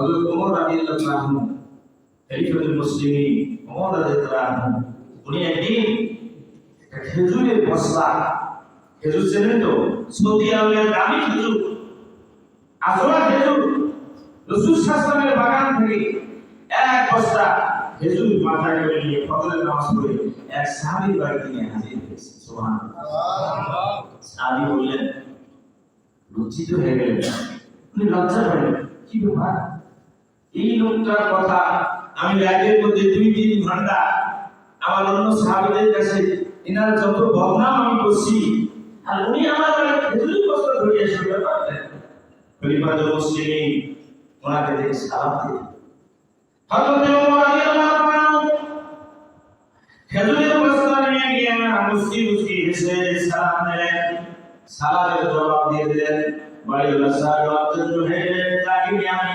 হযরত ওমর রাদিয়াল্লাহু আনহু, খলিফাতুল মুসলিমিন, ওমর রাদিয়াল্লাহু আনহু, উনি একদিন খেজুরের বস্তা, খেজুর চেনেন তো? সৌদি আরবের দামি খেজুর আজরা খেজুর, রসুল শাসনের বাগান থেকে এক বস্তা খেজুর মাথায় করে নিয়ে ফজরের নামাজ পড়ে এক সাহাবীর বাড়িতে নিয়ে হাজির হয়েছে। সুবহানাল্লাহ। সাহাবী বললেন, লজ্জিত হয়ে গেলেন। উনি লজ্জা পেলেন কি ব্যাপার? এই লোকটার কথা আমি রাতের মধ্যে দুই তিন ঘণ্টা আমার অন্য সাহাবীদের কাছে এনার যত বদনাম আমি করছি, আর উনি আমার খেজুরি ধরিয়ে শুনতে পারতেন মুসলিমিন ওনাকে দেখে সালাম ওমর রাদিয়াল্লাহু আনহু নিয়ে গিয়ে সালাম দিলেন। সালামের জবাব দিয়ে দিলেন বাড়িওয়ালা সাহেব তাকে আমি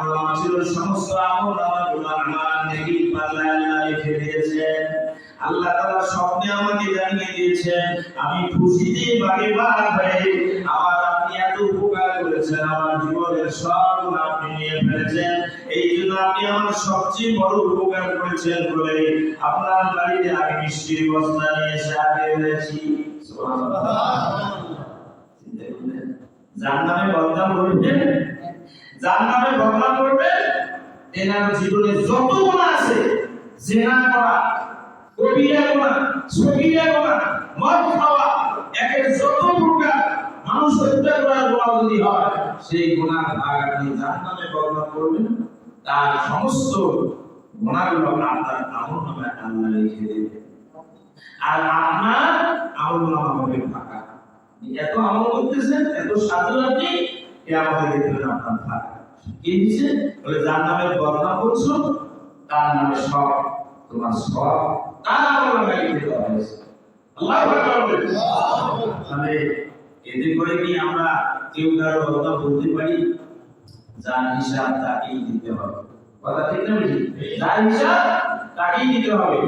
আমল নামা ছিল সমস্ত আমল নামা আমার নেকি পাল্লায় আল্লাহ লিখে দিয়েছেন আল্লাহ তাআলা স্বপ্নে আমাকে জানিয়ে দিয়েছেন আমি খুশিতে বাগে বার হয়ে আমার আপনি এত উপকার করেছেন আমার জীবনের সব গুণ আপনি নিয়ে ফেলেছেন এই জন্য আপনি আমার সবচেয়ে বড় উপকার করেছেন বলে আপনার বাড়িতে আমি মিষ্টির বস্তা নিয়ে এসে বদনাম করবেন যার নামে বদনাম করবেন এনার জীবনে যত গুণা আছে, জেনা করা, কবিরা গুণা সগিরা গুণা মদ খাওয়া, একের যত প্রকার মানুষ হত্যা করার গুণা যদি হয়, সেই গুণার ভাগ আপনি যার নামে বদনাম করবেন, তার সমস্ত গুণাগুলো আপনার আমল নামে আল্লাহ লিখে দেবে আর আপনার আমল নামা হবে ফাঁকা। এত আমল করতেছেন, এত সাধু আপনি আমাদের দেখবেন আপনার ফাঁকা কি দিচ্ছে বলে, যার নামে বদনাম করছ, তার নামে সব তোমার সব তার নামে লিখে দেওয়া হয়েছে। আল্লাহ তাহলে এতে করে কি আমরা কেউ কারও বদনাম বলতে পারি? যার হিসাব তাকেই দিতে হবে। কথা ঠিক না যার হিসাব তাকেই দিতে হবে।